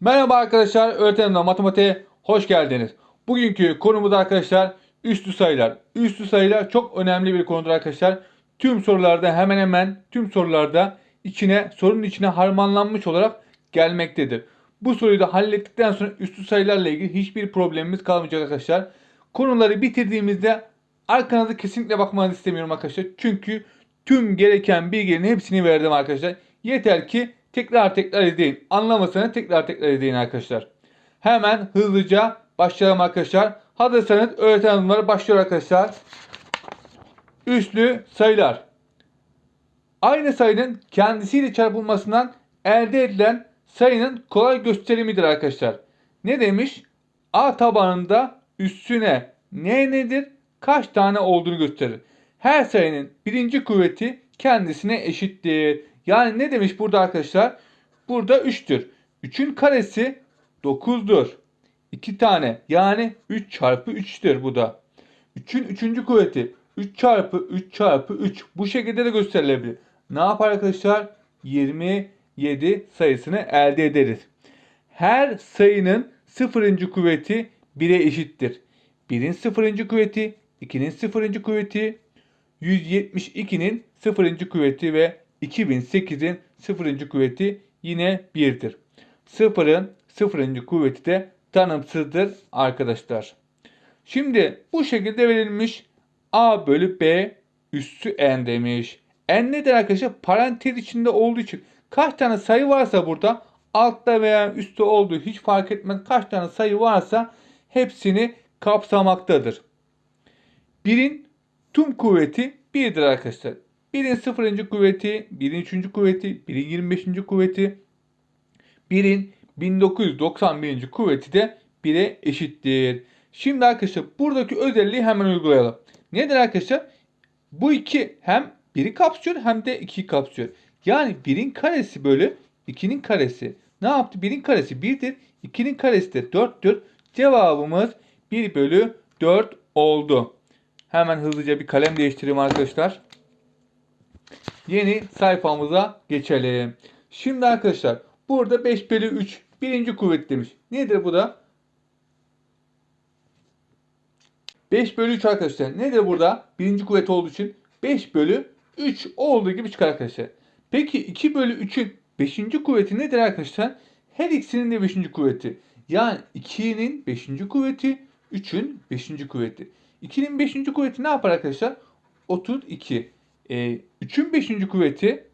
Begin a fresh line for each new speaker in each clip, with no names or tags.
Merhaba arkadaşlar, öğretmenimden matematiğe hoş geldiniz. Bugünkü konumuz arkadaşlar üstü sayılar. Üstü sayılar çok önemli bir konudur arkadaşlar. Tüm sorularda hemen hemen tüm sorularda içine sorunun içine harmanlanmış olarak gelmektedir. Bu soruyu da hallettikten sonra üstü sayılarla ilgili hiçbir problemimiz kalmayacak arkadaşlar. Konuları bitirdiğimizde arkanıza kesinlikle bakmanızı istemiyorum arkadaşlar. Çünkü tüm gereken bilgilerin hepsini verdim arkadaşlar. Yeter ki tekrar tekrar izleyin. Anlamasanız tekrar tekrar izleyin arkadaşlar. Hemen hızlıca başlayalım arkadaşlar. Hazırsanız öğreten adımları başlıyor arkadaşlar. Üslü sayılar. Aynı sayının kendisiyle çarpılmasından elde edilen sayının kolay gösterimidir arkadaşlar. Ne demiş? A tabanında üstüne ne nedir? Kaç tane olduğunu gösterir. Her sayının birinci kuvveti kendisine eşittir. Yani ne demiş burada arkadaşlar? Burada 3'tür. 3'ün karesi 9'dur. 2 tane yani 3 çarpı 3'tür bu da. 3'ün 3. kuvveti 3 çarpı 3 çarpı 3 bu şekilde de gösterilebilir. Ne yapar arkadaşlar? 27 sayısını elde ederiz. Her sayının sıfırıncı kuvveti 1'e eşittir. 1'in sıfırıncı kuvveti, 2'nin sıfırıncı kuvveti, 172'nin sıfırıncı kuvveti ve 2008'in sıfırıncı kuvveti yine 1'dir. Sıfırın sıfırıncı kuvveti de tanımsızdır arkadaşlar. Şimdi bu şekilde verilmiş a bölü b üssü n demiş. N nedir arkadaşlar? Parantez içinde olduğu için kaç tane sayı varsa burada altta veya üstte olduğu hiç fark etmez. Kaç tane sayı varsa hepsini kapsamaktadır. Birin tüm kuvveti 1'dir arkadaşlar. Birin sıfırıncı kuvveti, birin üçüncü kuvveti, birin 25. kuvveti, birin 1991. kuvveti de 1'e eşittir. Şimdi arkadaşlar buradaki özelliği hemen uygulayalım. Nedir arkadaşlar? Bu iki hem 1'i kapsıyor hem de 2'yi kapsıyor. Yani 1'in karesi bölü 2'nin karesi. Ne yaptı? 1'in karesi 1'dir. 2'nin karesi de 4'tür. Cevabımız 1 bölü 4 oldu. Hemen hızlıca bir kalem değiştireyim arkadaşlar. Yeni sayfamıza geçelim. Şimdi arkadaşlar burada 5 bölü 3 birinci kuvvet demiş. Nedir bu da? 5 bölü 3 arkadaşlar. Nedir burada? Birinci kuvvet olduğu için 5 bölü 3 olduğu gibi çıkar arkadaşlar. Peki 2 bölü 3'ün 5. kuvveti nedir arkadaşlar? Her ikisinin de 5. kuvveti. Yani 2'nin 5. kuvveti, 3'ün 5. kuvveti. 2'nin 5. kuvveti ne yapar arkadaşlar? 32. Ee, 3'ün 5. kuvveti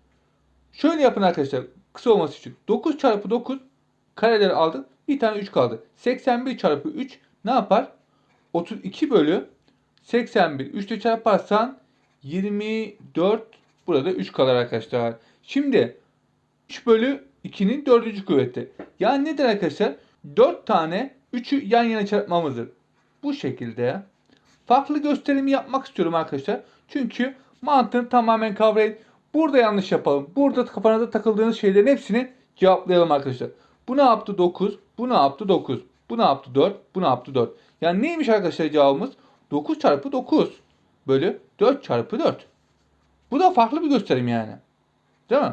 şöyle yapın arkadaşlar kısa olması için. 9 çarpı 9 kareleri aldık. Bir tane 3 kaldı. 81 çarpı 3 ne yapar? 32 bölü 81. 3 ile çarparsan 24 burada 3 kalır arkadaşlar. Şimdi 3 bölü 2'nin 4. kuvveti. Yani nedir arkadaşlar? 4 tane 3'ü yan yana çarpmamızdır. Bu şekilde farklı gösterimi yapmak istiyorum arkadaşlar. Çünkü mantığını tamamen kavrayın. Burada yanlış yapalım. Burada kafanıza takıldığınız şeylerin hepsini cevaplayalım arkadaşlar. Bu ne yaptı 9? Bu ne yaptı 9? Bu ne yaptı 4? Bu ne yaptı 4? Yani neymiş arkadaşlar cevabımız? 9 çarpı 9 bölü 4 çarpı 4. Bu da farklı bir gösterim yani. Değil mi?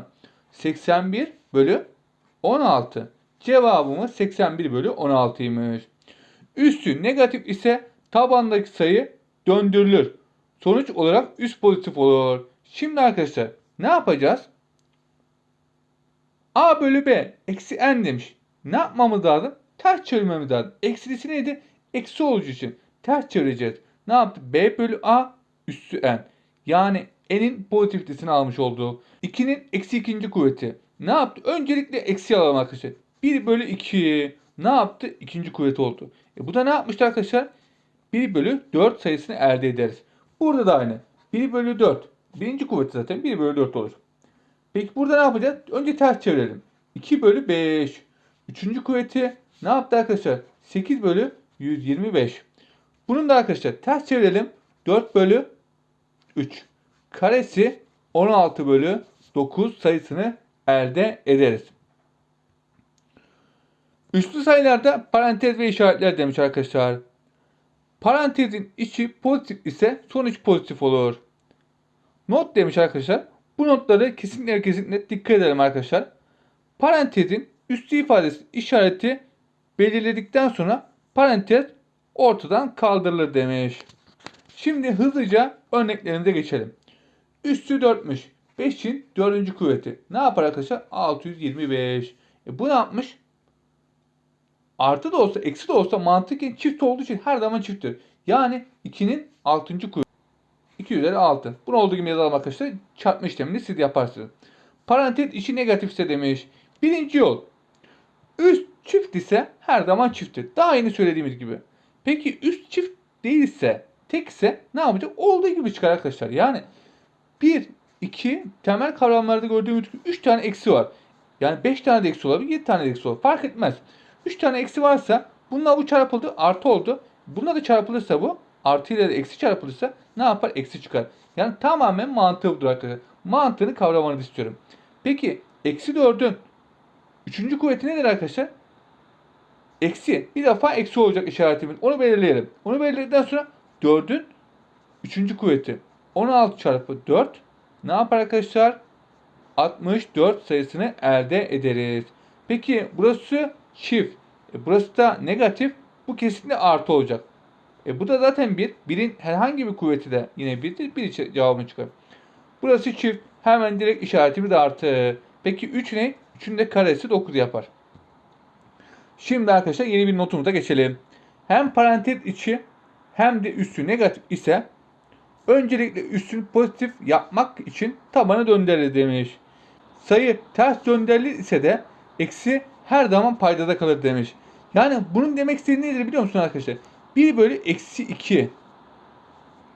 81 bölü 16. Cevabımız 81 bölü 16'ymış. Üstü negatif ise tabandaki sayı döndürülür. Sonuç olarak üst pozitif olur. Şimdi arkadaşlar ne yapacağız? A bölü B eksi n demiş. Ne yapmamız lazım? Ters çevirmemiz lazım. Eksilisi neydi? Eksi olacağı için ters çevireceğiz. Ne yaptı? B bölü A üssü n. Yani n'in pozitifitesini almış olduğu. 2'nin eksi ikinci kuvveti. Ne yaptı? Öncelikle eksi alalım arkadaşlar. 1 bölü 2 ne yaptı? İkinci kuvvet oldu. E bu da ne yapmıştı arkadaşlar? 1 bölü 4 sayısını elde ederiz. Burada da aynı. 1 bölü 4. Birinci kuvveti zaten 1 bölü 4 olur. Peki burada ne yapacağız? Önce ters çevirelim. 2 bölü 5. Üçüncü kuvveti ne yaptı arkadaşlar? 8 bölü 125. Bunun da arkadaşlar ters çevirelim. 4 bölü 3. Karesi 16 bölü 9 sayısını elde ederiz. Üslü sayılarda parantez ve işaretler demiş arkadaşlar. Parantezin içi pozitif ise sonuç pozitif olur. Not demiş arkadaşlar. Bu notları kesinlikle kesinlikle dikkat edelim arkadaşlar. Parantezin üstü ifadesi işareti belirledikten sonra parantez ortadan kaldırılır demiş. Şimdi hızlıca örneklerimize geçelim. Üstü 4'müş. 5'in 4. kuvveti. Ne yapar arkadaşlar? 625. E bu ne yapmış? Artı da olsa, eksi de olsa mantıken çift olduğu için her zaman çifttir. Yani 2'nin 6. kuvveti. 2 üzeri 6. Bunu olduğu gibi yazalım arkadaşlar. Çarpma işlemini siz yaparsınız. Parantez içi negatifse demiş. Birinci yol. Üst çift ise her zaman çifttir. Daha yeni söylediğimiz gibi. Peki üst çift değilse, tekse ne yapacak? Olduğu gibi çıkar arkadaşlar. Yani 1, 2 temel kavramlarda gördüğümüz gibi 3 tane eksi var. Yani 5 tane de eksi olabilir, 7 tane de eksi olabilir. Fark etmez. 3 tane eksi varsa bununla bu çarpıldı, artı oldu. Bununla da çarpılırsa bu, artı ile eksi çarpılırsa ne yapar? Eksi çıkar. Yani tamamen mantığı budur arkadaşlar. Mantığını kavramanızı istiyorum. Peki eksi 4'ün 3. kuvveti nedir arkadaşlar? Eksi. Bir defa eksi olacak işaretimiz. Onu belirleyelim. Onu belirledikten sonra 4'ün 3. kuvveti. 16 çarpı 4 ne yapar arkadaşlar? 64 sayısını elde ederiz. Peki burası çift. E, burası da negatif. Bu kesinlikle artı olacak. E, bu da zaten 1. 1'in herhangi bir kuvveti de yine 1'dir. 1 içi- cevabını çıkar. Burası çift. Hemen direkt işaretimiz de artı. Peki 3 ne? 3'ün de karesi 9 yapar. Şimdi arkadaşlar yeni bir notumuza geçelim. Hem parantez içi hem de üstü negatif ise öncelikle üstünü pozitif yapmak için tabanı döndürür demiş. Sayı ters döndürülür ise de eksi her zaman paydada kalır demiş. Yani bunun demek istediği nedir biliyor musun arkadaşlar? 1 bölü eksi 2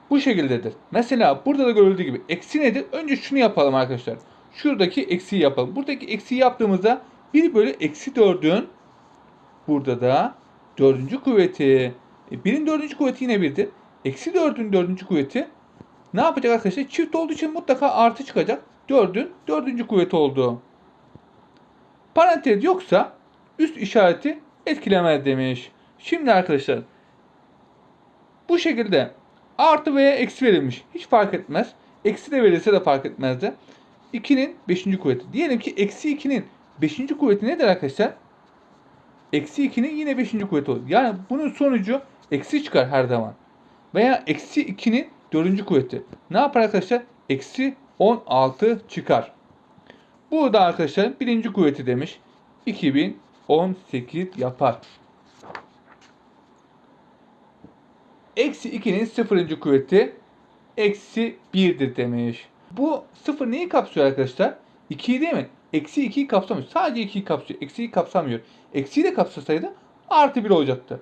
bu şekildedir. Mesela burada da görüldüğü gibi eksi nedir? Önce şunu yapalım arkadaşlar. Şuradaki eksiyi yapalım. Buradaki eksiyi yaptığımızda 1 bölü eksi 4'ün burada da dördüncü kuvveti. E, 1'in dördüncü kuvveti yine 1'dir. Eksi 4'ün dördüncü kuvveti ne yapacak arkadaşlar? Çift olduğu için mutlaka artı çıkacak. 4'ün dördüncü kuvveti oldu. Parantez yoksa üst işareti etkilemez demiş. Şimdi arkadaşlar bu şekilde artı veya eksi verilmiş. Hiç fark etmez. Eksi de verilse de fark etmezdi. 2'nin 5. kuvveti. Diyelim ki eksi 2'nin 5. kuvveti nedir arkadaşlar? Eksi 2'nin yine 5. kuvveti olur. Yani bunun sonucu eksi çıkar her zaman. Veya eksi 2'nin 4. kuvveti. Ne yapar arkadaşlar? Eksi 16 çıkar. Bu da arkadaşlar birinci kuvveti demiş. 2018 yapar. Eksi 2'nin sıfırıncı kuvveti eksi 1'dir demiş. Bu sıfır neyi kapsıyor arkadaşlar? 2'yi değil mi? Eksi 2'yi kapsamıyor. Sadece 2'yi kapsıyor. Eksiyi kapsamıyor. Eksiyi de kapsasaydı artı 1 olacaktı.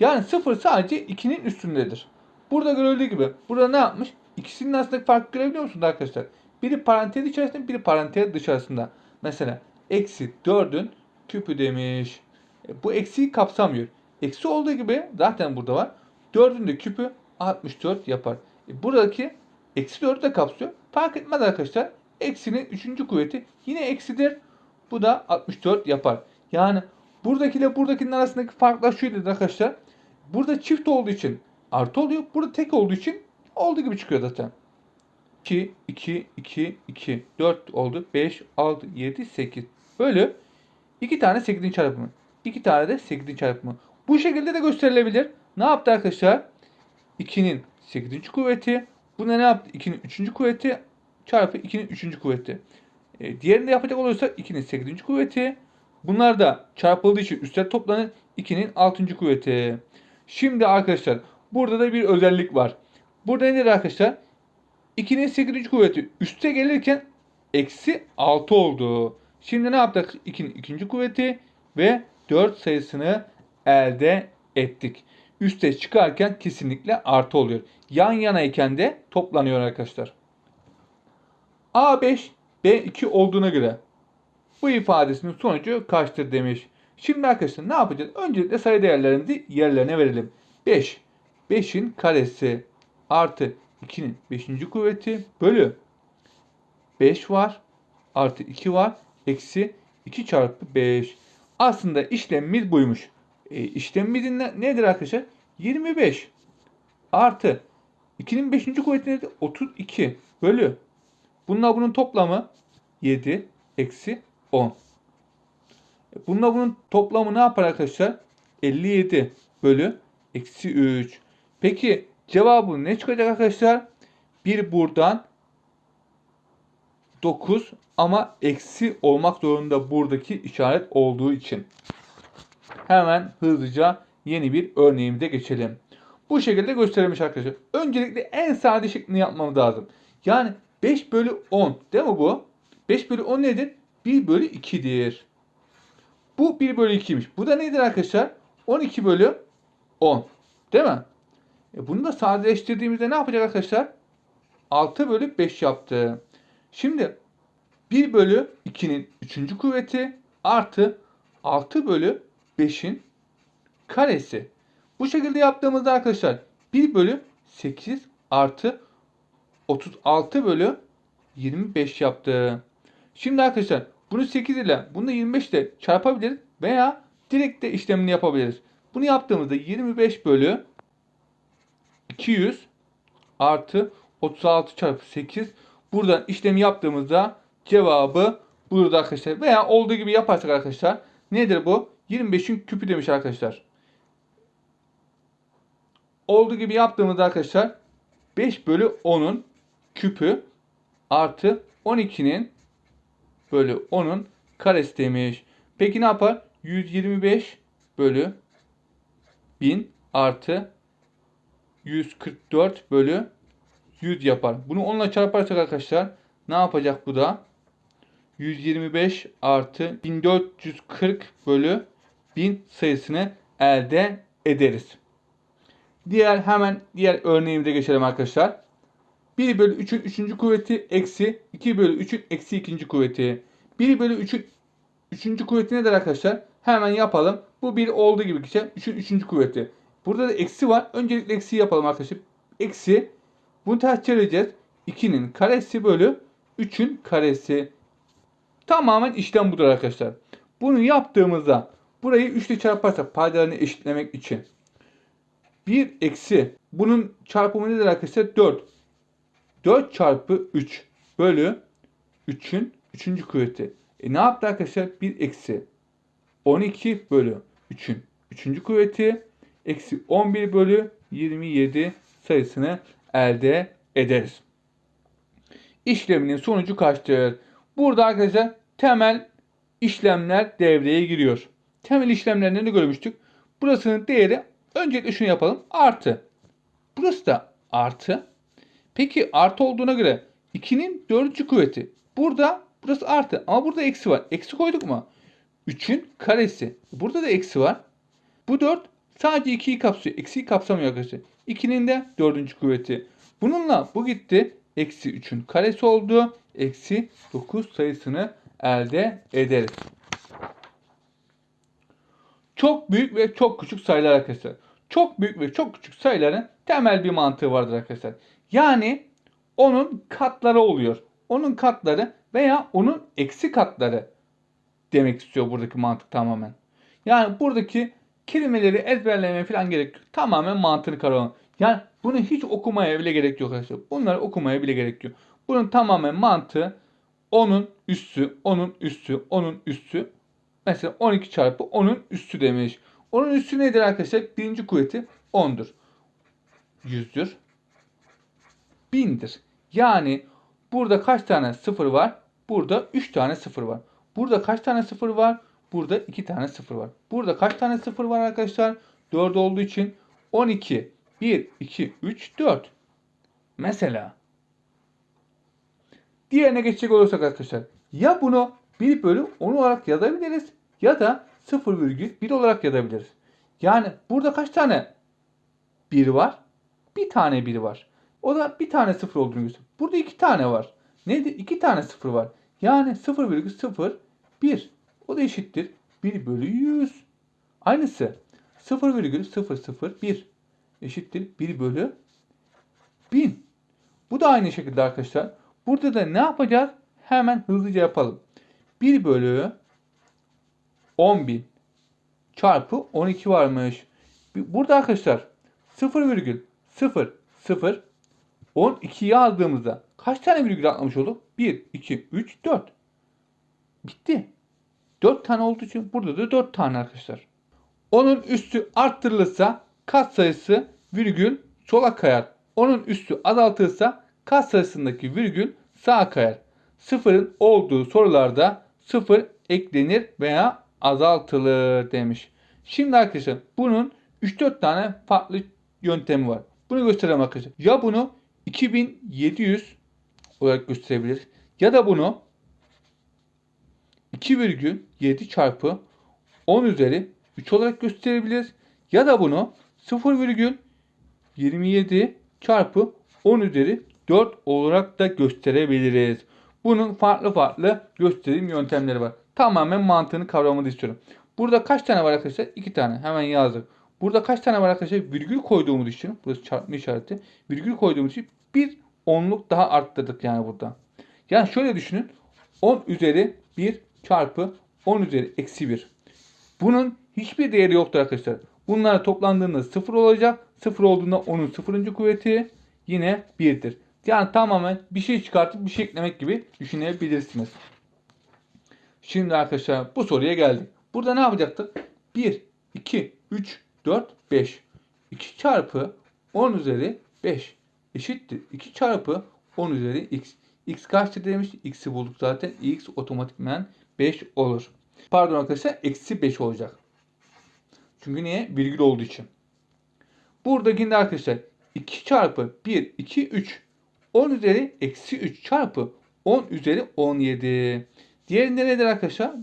Yani sıfır sadece 2'nin üstündedir. Burada görüldüğü gibi burada ne yapmış? İkisinin arasındaki farkı görebiliyor musunuz arkadaşlar? Biri parantez içerisinde, biri parantez dışarısında. Mesela eksi 4'ün küpü demiş. E, bu eksiyi kapsamıyor. Eksi olduğu gibi zaten burada var. 4'ün de küpü 64 yapar. E, buradaki eksi 4'ü de kapsıyor. Fark etmez arkadaşlar. Eksinin 3. kuvveti yine eksidir. Bu da 64 yapar. Yani buradaki ile buradakinin arasındaki farklar şuydu arkadaşlar. Burada çift olduğu için artı oluyor. Burada tek olduğu için olduğu gibi çıkıyor zaten. 2, 2, 2, 2, 4 oldu. 5, 6, 7, 8. Bölü 2 tane 8'in çarpımı. 2 tane de 8'in çarpımı. Bu şekilde de gösterilebilir. Ne yaptı arkadaşlar? 2'nin 8. kuvveti. Buna ne yaptı? 2'nin 3. kuvveti çarpı 2'nin 3. kuvveti. E, diğerini de yapacak olursak 2'nin 8. kuvveti. Bunlar da çarpıldığı için üstler toplanır. 2'nin 6. kuvveti. Şimdi arkadaşlar burada da bir özellik var. Burada nedir arkadaşlar? 2'nin 8. kuvveti üste gelirken eksi 6 oldu. Şimdi ne yaptık? 2'nin 2. kuvveti ve 4 sayısını elde ettik. Üste çıkarken kesinlikle artı oluyor. Yan yanayken de toplanıyor arkadaşlar. A5 B2 olduğuna göre bu ifadesinin sonucu kaçtır demiş. Şimdi arkadaşlar ne yapacağız? Öncelikle sayı değerlerimizi yerlerine verelim. 5. 5'in karesi artı 2'nin 5. kuvveti bölü 5 var artı 2 var eksi 2 çarpı 5. Aslında işlemimiz buymuş. E, işlemimizin ne- nedir arkadaşlar? 25 artı 2'nin 5. kuvveti nedir? 32 bölü. Bununla bunun toplamı 7 eksi 10. Bununla bunun toplamı ne yapar arkadaşlar? 57 bölü eksi 3. Peki cevabı ne çıkacak arkadaşlar? 1 buradan 9 ama eksi olmak zorunda buradaki işaret olduğu için. Hemen hızlıca yeni bir örneğimize geçelim. Bu şekilde gösterilmiş arkadaşlar. Öncelikle en sade şeklini yapmamız lazım. Yani 5 bölü 10 değil mi bu? 5 bölü 10 nedir? 1 bölü 2'dir. Bu 1 bölü 2'ymiş. Bu da nedir arkadaşlar? 12 bölü 10. Değil mi? E bunu da sadeleştirdiğimizde ne yapacak arkadaşlar? 6 bölü 5 yaptı. Şimdi 1 bölü 2'nin 3. kuvveti artı 6 bölü 5'in karesi. Bu şekilde yaptığımızda arkadaşlar 1 bölü 8 artı 36 bölü 25 yaptı. Şimdi arkadaşlar bunu 8 ile bunu da 25 ile çarpabiliriz veya direkt de işlemini yapabiliriz. Bunu yaptığımızda 25 bölü 200 artı 36 çarpı 8 buradan işlemi yaptığımızda cevabı burada arkadaşlar veya olduğu gibi yaparsak arkadaşlar nedir bu? 25'in küpü demiş arkadaşlar. Olduğu gibi yaptığımızda arkadaşlar 5 bölü 10'un küpü artı 12'nin bölü 10'un karesi demiş. Peki ne yapar? 125 bölü 1000 artı 144 bölü 100 yapar. Bunu 10 ile çarparsak arkadaşlar ne yapacak bu da? 125 artı 1440 bölü 1000 sayısını elde ederiz. Diğer hemen diğer örneğimize geçelim arkadaşlar. 1 bölü 3'ün 3. kuvveti eksi 2 bölü 3'ün eksi 2. kuvveti. 1 bölü 3'ün 3. kuvveti nedir arkadaşlar? Hemen yapalım. Bu 1 olduğu gibi geçer. 3'ün 3. kuvveti. Burada da eksi var. Öncelikle eksi yapalım arkadaşlar. Eksi. Bunu ters çevireceğiz. 2'nin karesi bölü 3'ün karesi. Tamamen işlem budur arkadaşlar. Bunu yaptığımızda burayı 3 ile çarparsak paydalarını eşitlemek için. 1 eksi bunun çarpımı nedir arkadaşlar? 4. 4 çarpı 3 bölü 3'ün 3. kuvveti. E ne yaptı arkadaşlar? 1 eksi 12 bölü 3'ün 3. kuvveti eksi 11 bölü 27 sayısını elde ederiz. İşleminin sonucu kaçtır? Burada arkadaşlar temel işlemler devreye giriyor. Temel işlemlerinde ne görmüştük? Burasının değeri öncelikle şunu yapalım. Artı. Burası da artı. Peki artı olduğuna göre 2'nin 4. kuvveti. Burada burası artı ama burada eksi var. Eksi koyduk mu? 3'ün karesi. Burada da eksi var. Bu 4 sadece 2'yi kapsıyor. Eksiyi kapsamıyor arkadaşlar. 2'nin de 4. kuvveti. Bununla bu gitti. Eksi 3'ün karesi oldu. Eksi 9 sayısını elde ederiz. Çok büyük ve çok küçük sayılar arkadaşlar. Çok büyük ve çok küçük sayıların temel bir mantığı vardır arkadaşlar. Yani onun katları oluyor. Onun katları veya onun eksi katları demek istiyor buradaki mantık tamamen. Yani buradaki kelimeleri ezberlemeye falan gerek yok. Tamamen mantığını kavramak. Yani bunu hiç okumaya bile gerek yok arkadaşlar. Bunları okumaya bile gerek yok. Bunun tamamen mantığı onun üssü, onun üssü, onun üssü. Mesela 12 çarpı onun üssü demiş. Onun üssü nedir arkadaşlar? Birinci kuvveti 10'dur. 100'dür. 1000'dir. Yani burada kaç tane sıfır var? Burada 3 tane sıfır var. Burada kaç tane sıfır var? Burada 2 tane sıfır var. Burada kaç tane sıfır var arkadaşlar? 4 olduğu için 12, 1, 2, 3, 4. Mesela. Diğerine geçecek olursak arkadaşlar. Ya bunu 1 bölü 10 olarak yazabiliriz ya da 0,1 olarak yazabiliriz. Yani burada kaç tane 1 var? Bir tane 1 var. O da bir tane 0 olduğunu gösteriyor. Burada iki tane var. Neydi? İki tane 0 var. Yani 0,01 o da eşittir 1 bölü 100. Aynısı 0,001 eşittir 1 bölü 1000. Bu da aynı şekilde arkadaşlar. Burada da ne yapacağız? Hemen hızlıca yapalım. 1 bölü 10.000 çarpı 12 varmış. Burada arkadaşlar 0,00 12 yazdığımızda kaç tane virgül atlamış olduk? 1, 2, 3, 4. Bitti. 4 tane olduğu için burada da 4 tane arkadaşlar. Onun üstü arttırılırsa kat sayısı virgül sola kayar. Onun üstü azaltılırsa kat sayısındaki virgül sağa kayar. Sıfırın olduğu sorularda sıfır eklenir veya azaltılır demiş. Şimdi arkadaşlar bunun 3-4 tane farklı yöntemi var. Bunu göstereyim arkadaşlar. Ya bunu 2700 olarak gösterebilir ya da bunu 2,7 çarpı 10 üzeri 3 olarak gösterebiliriz. Ya da bunu 0,27 çarpı 10 üzeri 4 olarak da gösterebiliriz. Bunun farklı farklı gösterim yöntemleri var. Tamamen mantığını kavramanı istiyorum. Burada kaç tane var arkadaşlar? 2 tane. Hemen yazdık. Burada kaç tane var arkadaşlar? Virgül koyduğumuz için. Burası çarpma işareti. Virgül koyduğumuz için bir onluk daha arttırdık yani burada. Yani şöyle düşünün. 10 üzeri 1 çarpı 10 üzeri eksi 1. Bunun hiçbir değeri yoktur arkadaşlar. Bunlar toplandığında 0 olacak. 0 olduğunda 10'un 0. kuvveti yine 1'dir. Yani tamamen bir şey çıkartıp bir şey eklemek gibi düşünebilirsiniz. Şimdi arkadaşlar bu soruya geldik. Burada ne yapacaktık? 1, 2, 3, 4, 5. 2 çarpı 10 üzeri 5 eşittir. 2 çarpı 10 üzeri x. x kaçtır demiş? x'i bulduk zaten. x otomatikmen 5 olur. Pardon arkadaşlar eksi 5 olacak. Çünkü niye? Virgül olduğu için. Buradakinde arkadaşlar 2 çarpı 1, 2, 3. 10 üzeri eksi 3 çarpı 10 üzeri 17. Diğerinde nedir arkadaşlar?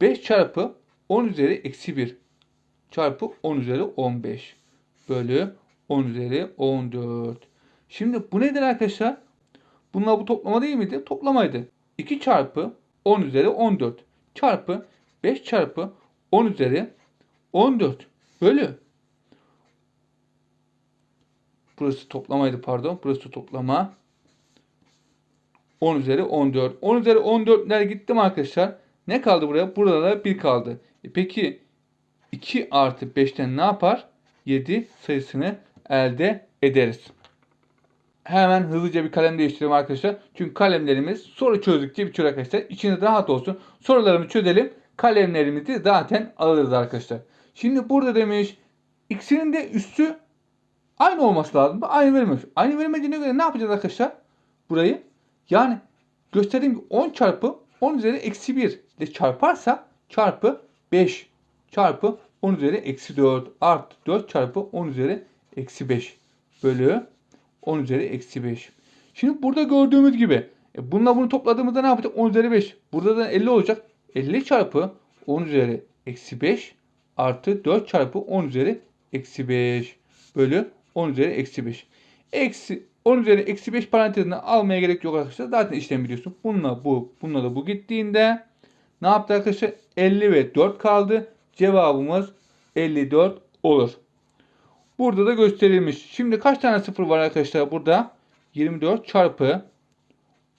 5 çarpı 10 üzeri eksi 1 çarpı 10 üzeri 15 bölü 10 üzeri 14. Şimdi bu nedir arkadaşlar? Bunlar bu toplama değil miydi? Toplamaydı. 2 çarpı 10 üzeri 14 çarpı 5 çarpı 10 üzeri 14 bölü. Burası toplamaydı pardon. Burası toplama. 10 üzeri 14. 10 üzeri 14'ler gitti mi arkadaşlar? Ne kaldı buraya? Burada da 1 kaldı. E peki 2 artı 5'ten ne yapar? 7 sayısını elde ederiz. Hemen hızlıca bir kalem değiştirelim arkadaşlar. Çünkü kalemlerimiz soru çözdükçe bitiyor arkadaşlar. İçiniz rahat olsun. Sorularımı çözelim. Kalemlerimizi zaten alırız arkadaşlar. Şimdi burada demiş x'inin de üstü aynı olması lazım. Aynı verilmemiş. Aynı verilmediğine göre ne yapacağız arkadaşlar? Burayı. Yani gösterdiğim gibi 10 çarpı 10 üzeri eksi 1 ile çarparsa çarpı 5 çarpı 10 üzeri eksi 4 artı 4 çarpı 10 üzeri eksi 5 bölü 10 üzeri eksi 5. Şimdi burada gördüğümüz gibi e bununla bunu topladığımızda ne yapacak? 10 üzeri 5. Burada da 50 olacak. 50 çarpı 10 üzeri eksi 5 artı 4 çarpı 10 üzeri eksi 5 bölü 10 üzeri eksi 5. Eksi 10 üzeri eksi 5 parantezine almaya gerek yok arkadaşlar. Zaten işlem biliyorsun. Bununla bu, bununla da bu gittiğinde ne yaptı arkadaşlar? 50 ve 4 kaldı. Cevabımız 54 olur. Burada da gösterilmiş. Şimdi kaç tane sıfır var arkadaşlar burada? 24 çarpı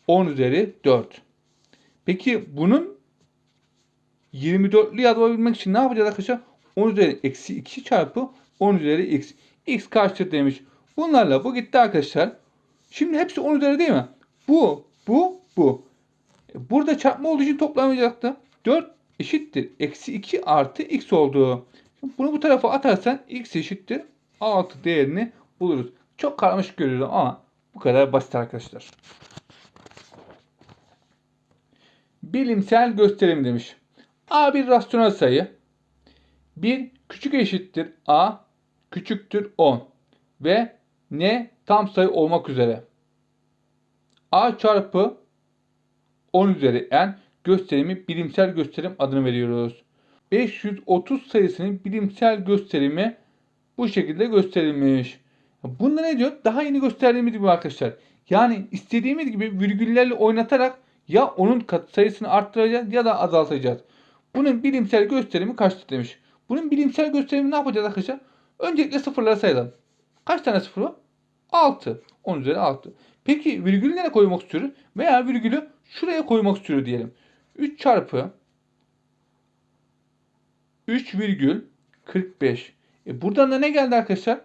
10 üzeri 4. Peki bunun 24'lü yazabilmek için ne yapacağız arkadaşlar? 10 üzeri eksi 2 çarpı 10 üzeri x. x kaçtır demiş. Bunlarla bu gitti arkadaşlar. Şimdi hepsi 10 üzeri değil mi? Bu, bu, bu. Burada çarpma olduğu için toplamayacaktı. 4 eşittir. Eksi 2 artı x oldu. Şimdi bunu bu tarafa atarsan x eşittir. 6 değerini buluruz. Çok karmaşık görüyorum ama bu kadar basit arkadaşlar. Bilimsel gösterim demiş. A bir rasyonel sayı. 1 küçük eşittir A küçüktür 10 ve n tam sayı olmak üzere. A çarpı 10 üzeri n gösterimi bilimsel gösterim adını veriyoruz. 530 sayısının bilimsel gösterimi bu şekilde gösterilmiş. Bunda ne diyor? Daha yeni gösterdiğimiz gibi arkadaşlar. Yani istediğimiz gibi virgüllerle oynatarak ya onun kat sayısını arttıracağız ya da azaltacağız. Bunun bilimsel gösterimi kaçtır demiş. Bunun bilimsel gösterimi ne yapacağız arkadaşlar? Öncelikle sıfırları sayalım. Kaç tane sıfır var? 6. 10 üzeri 6. Peki virgülü nereye koymak istiyoruz? Veya virgülü şuraya koymak istiyoruz diyelim. 3 çarpı 3 virgül 45. E buradan da ne geldi arkadaşlar?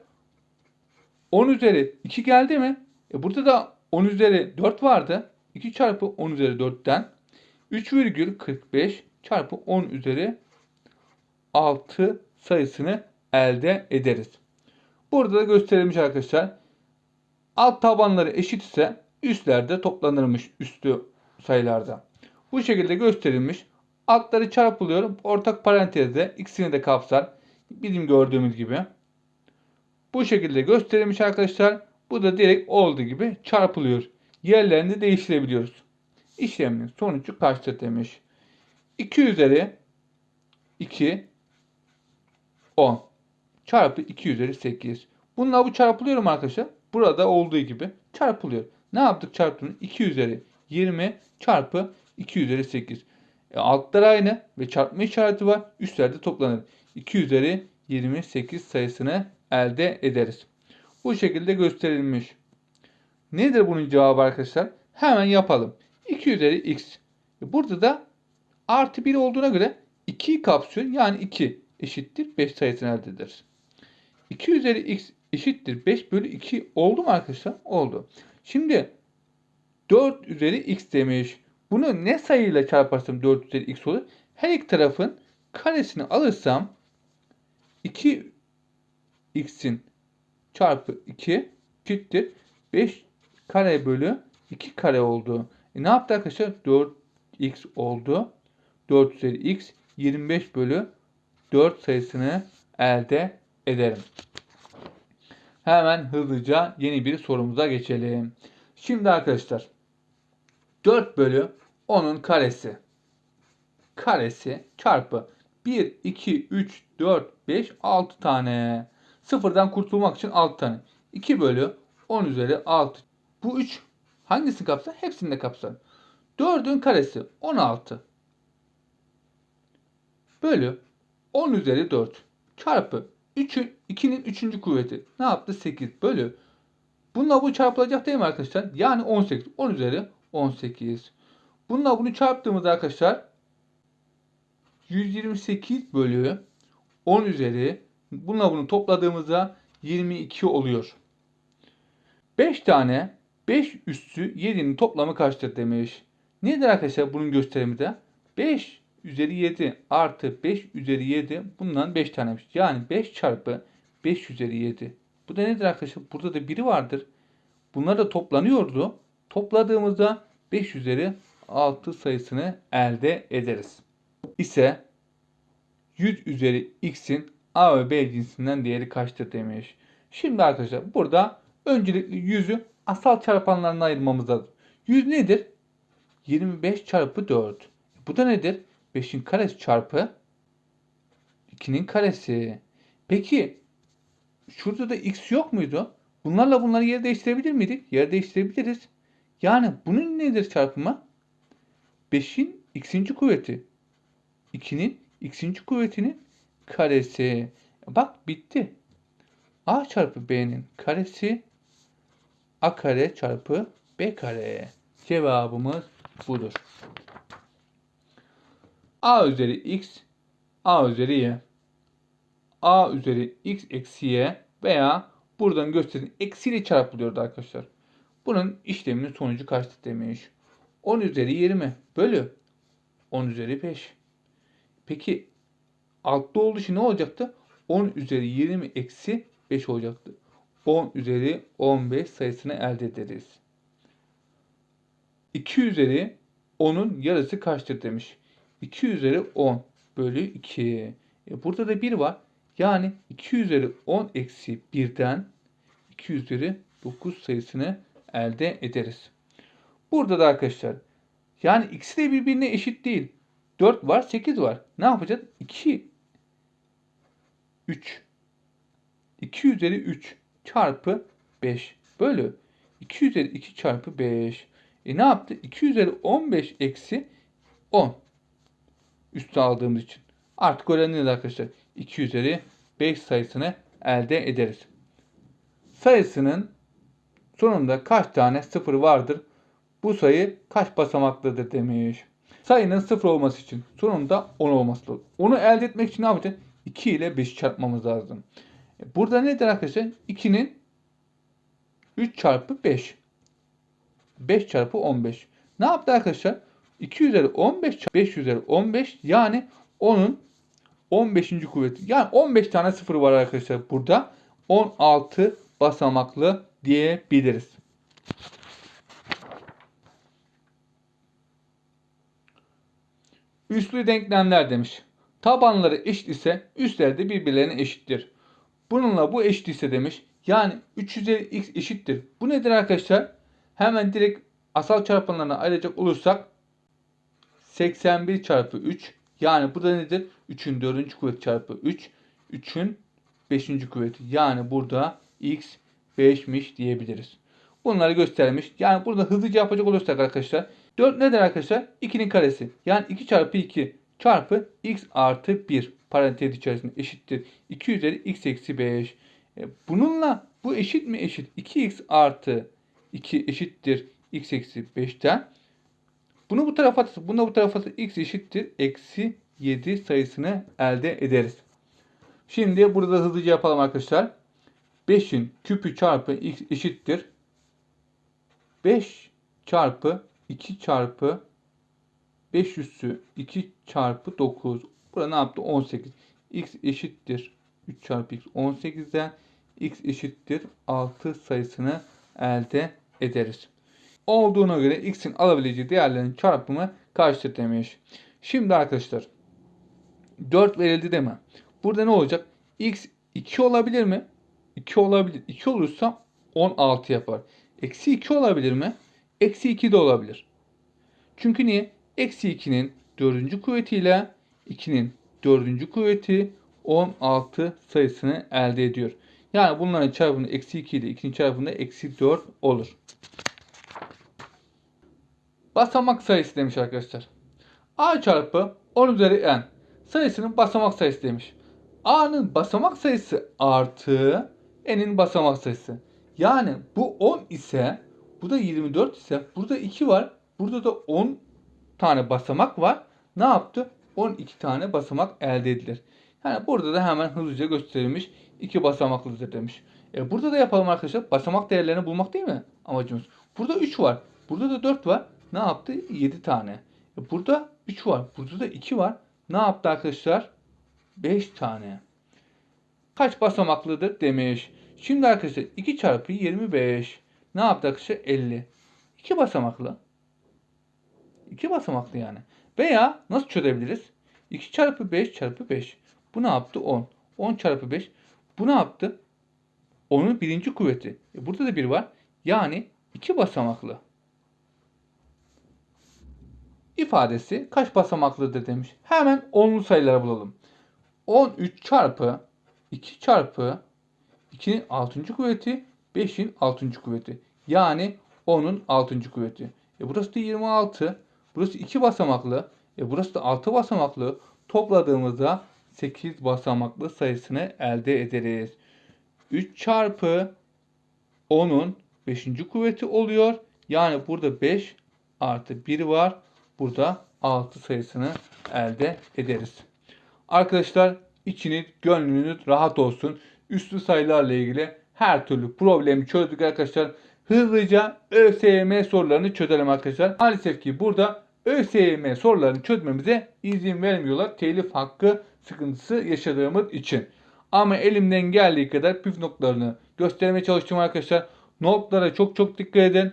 10 üzeri 2 geldi mi? E burada da 10 üzeri 4 vardı. 2 çarpı 10 üzeri 4'ten 3,45 çarpı 10 üzeri 6 sayısını elde ederiz. Burada da gösterilmiş arkadaşlar. Alt tabanları eşit ise üstlerde toplanırmış üstü sayılarda. Bu şekilde gösterilmiş. Altları çarpılıyor. Ortak parantezde ikisini de kapsar. Bizim gördüğümüz gibi. Bu şekilde gösterilmiş arkadaşlar. Bu da direkt olduğu gibi çarpılıyor. Yerlerini değiştirebiliyoruz. İşlemin sonucu kaçtır demiş. 2 üzeri 2 10 çarpı 2 üzeri 8. Bununla bu çarpılıyor mu arkadaşlar? Burada olduğu gibi çarpılıyor. Ne yaptık çarptığını? 2 üzeri 20 çarpı 2 üzeri 8. E, altlar aynı ve çarpma işareti var. Üstlerde toplanır. 2 üzeri 28 sayısını elde ederiz. Bu şekilde gösterilmiş. Nedir bunun cevabı arkadaşlar? Hemen yapalım. 2 üzeri x. E, Burada da artı 1 olduğuna göre 2'yi kapsıyor. Yani 2 eşittir 5 sayısını elde ederiz. 2 üzeri x eşittir 5 bölü 2 oldu mu arkadaşlar? Oldu. Şimdi 4 üzeri x demiş. Bunu ne sayıyla çarparsam 4 üzeri x olur? Her iki tarafın karesini alırsam 2 x'in çarpı 2 eşittir 5 kare bölü 2 kare oldu. E ne yaptı arkadaşlar? 4x oldu. 4 üzeri x 25 bölü 4 sayısını elde ederim. Hemen hızlıca yeni bir sorumuza geçelim. Şimdi arkadaşlar 4 bölü 10'un karesi karesi çarpı 1, 2, 3, 4, 5, 6 tane. Sıfırdan kurtulmak için 6 tane. 2 bölü 10 üzeri 6. Bu 3 hangisini kapsar? Hepsini de kapsar. 4'ün karesi 16. Bölü 10 üzeri 4 çarpı 3'ün 2'nin 3. kuvveti. Ne yaptı? 8 bölü. Bununla bu çarpılacak değil mi arkadaşlar? Yani 18. 10 üzeri 18. Bununla bunu çarptığımızda arkadaşlar 128 bölü 10 üzeri bununla bunu topladığımızda 22 oluyor. 5 tane 5 üssü 7'nin toplamı kaçtır demiş. Nedir arkadaşlar bunun gösterimi de? 5 üzeri 7 artı 5 üzeri 7 bundan 5 tanemiş. Yani 5 çarpı 5 üzeri 7. Bu da nedir arkadaşlar? Burada da biri vardır. Bunlar da toplanıyordu. Topladığımızda 5 üzeri 6 sayısını elde ederiz. İse 100 üzeri x'in a ve b cinsinden değeri kaçtır demiş. Şimdi arkadaşlar burada öncelikle 100'ü asal çarpanlarına ayırmamız lazım. 100 nedir? 25 çarpı 4. Bu da nedir? 5'in karesi çarpı 2'nin karesi. Peki şurada da x yok muydu? Bunlarla bunları yer değiştirebilir miydik? Yer değiştirebiliriz. Yani bunun nedir çarpımı? 5'in x'inci kuvveti. 2'nin x'inci kuvvetinin karesi. Bak bitti. a çarpı b'nin karesi a kare çarpı b kare. Cevabımız budur. a üzeri x a üzeri y a üzeri x eksi y veya buradan gösterdiğin eksiyle çarpılıyordu arkadaşlar. Bunun işleminin sonucu kaçtı demiş. 10 üzeri 20 bölü 10 üzeri 5. Peki altta olduğu için ne olacaktı? 10 üzeri 20 eksi 5 olacaktı. 10 üzeri 15 sayısını elde ederiz. 2 üzeri 10'un yarısı kaçtır demiş. 2 üzeri 10 bölü 2. E burada da 1 var. Yani 2 üzeri 10 eksi 1'den 2 üzeri 9 sayısını elde ederiz. Burada da arkadaşlar yani ikisi de birbirine eşit değil. 4 var 8 var. Ne yapacağız? 2 3 2 üzeri 3 çarpı 5 bölü 2 üzeri 2 çarpı 5. E ne yaptı? 2 üzeri 15 eksi 10. Üstü aldığımız için. Artık öğrendiniz arkadaşlar. 2 üzeri 5 sayısını elde ederiz. Sayısının sonunda kaç tane sıfır vardır? Bu sayı kaç basamaklıdır demiş. Sayının sıfır olması için sonunda 10 olması lazım. Onu elde etmek için ne yapacağız? 2 ile 5'i çarpmamız lazım. E, Burada nedir arkadaşlar? 2'nin 3 çarpı 5. 5 çarpı 15. Ne yaptı arkadaşlar? 2 üzeri 15 çarpı 5 üzeri 15 yani 10'un 15. kuvveti. Yani 15 tane sıfır var arkadaşlar burada. 16 basamaklı diyebiliriz. Üslü denklemler demiş. Tabanları eşit ise üstleri de birbirlerine eşittir. Bununla bu eşit ise demiş. Yani 3 üzeri x eşittir. Bu nedir arkadaşlar? Hemen direkt asal çarpanlarına ayıracak olursak 81 çarpı 3 yani burada nedir? 3'ün 4. kuvveti çarpı 3 3'ün 5. kuvveti. Yani burada x 5'miş diyebiliriz. Bunları göstermiş. Yani burada hızlıca yapacak olursak arkadaşlar 4 nedir arkadaşlar? 2'nin karesi. Yani 2 çarpı 2 çarpı x artı 1 parantez içerisinde eşittir. 2 üzeri x eksi 5. E, bununla bu eşit mi eşit? 2x artı 2 eşittir x eksi 5'ten. Bunu bu tarafa atarsak, bunu bu tarafa atarsak x eşittir. Eksi 7 sayısını elde ederiz. Şimdi burada hızlıca yapalım arkadaşlar. 5'in küpü çarpı x eşittir. 5 çarpı 2 çarpı 5 üssü 2 çarpı 9. Burada ne yaptı? 18. x eşittir. 3 çarpı x 18'den x eşittir 6 sayısını elde ederiz. Olduğuna göre x'in alabileceği değerlerin çarpımı kaçtır demiş. Şimdi arkadaşlar 4 verildi değil mi? Burada ne olacak? x 2 olabilir mi? 2 olabilir. 2 olursa 16 yapar. Eksi 2 olabilir mi? Eksi 2 de olabilir. Çünkü niye? Eksi 2'nin 4. kuvvetiyle 2'nin 4. kuvveti 16 sayısını elde ediyor. Yani bunların çarpımı eksi 2 ile 2'nin çarpımı eksi 4 olur. Basamak sayısı demiş arkadaşlar. A çarpı 10 üzeri n sayısının basamak sayısı demiş. A'nın basamak sayısı artı n'in basamak sayısı. Yani bu 10 ise bu da 24 ise burada 2 var. Burada da 10 tane basamak var. Ne yaptı? 12 tane basamak elde edilir. Yani burada da hemen hızlıca gösterilmiş. 2 basamaklıdır demiş. E burada da yapalım arkadaşlar. Basamak değerlerini bulmak değil mi amacımız? Burada 3 var. Burada da 4 var. Ne yaptı? 7 tane. E burada 3 var. Burada da 2 var. Ne yaptı arkadaşlar? 5 tane. Kaç basamaklıdır demiş. Şimdi arkadaşlar 2 çarpı 25. Ne yaptı arkadaşlar? 50. 2 basamaklı. 2 basamaklı yani. Veya nasıl çözebiliriz? 2 çarpı 5 çarpı 5. Bu ne yaptı? 10. 10 çarpı 5. Bu ne yaptı? 10'un birinci kuvveti. E burada da 1 var. Yani 2 basamaklı. ifadesi kaç basamaklıdır demiş. Hemen onlu sayıları bulalım. 13 çarpı 2 çarpı 2'nin 6. kuvveti 5'in 6. kuvveti. Yani 10'un 6. kuvveti. E burası da 26. Burası 2 basamaklı. E burası da 6 basamaklı. Topladığımızda 8 basamaklı sayısını elde ederiz. 3 çarpı 10'un 5. kuvveti oluyor. Yani burada 5 artı 1 var. Burada 6 sayısını elde ederiz. Arkadaşlar içiniz gönlünüz rahat olsun. Üslü sayılarla ilgili her türlü problemi çözdük arkadaşlar. Hızlıca ÖSYM sorularını çözelim arkadaşlar. Maalesef ki burada ÖSYM sorularını çözmemize izin vermiyorlar. Telif hakkı sıkıntısı yaşadığımız için. Ama elimden geldiği kadar püf noktalarını göstermeye çalıştım arkadaşlar. Notlara çok çok dikkat edin.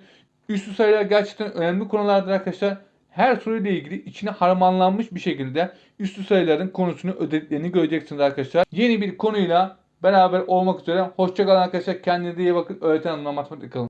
Üslü sayılar gerçekten önemli konulardır arkadaşlar. Her soruyla ilgili içine harmanlanmış bir şekilde üslü sayıların konusunu ödediklerini göreceksiniz arkadaşlar. Yeni bir konuyla beraber olmak üzere. Hoşçakalın arkadaşlar. Kendinize iyi bakın. Öğreten Hanım'la matematik kalın.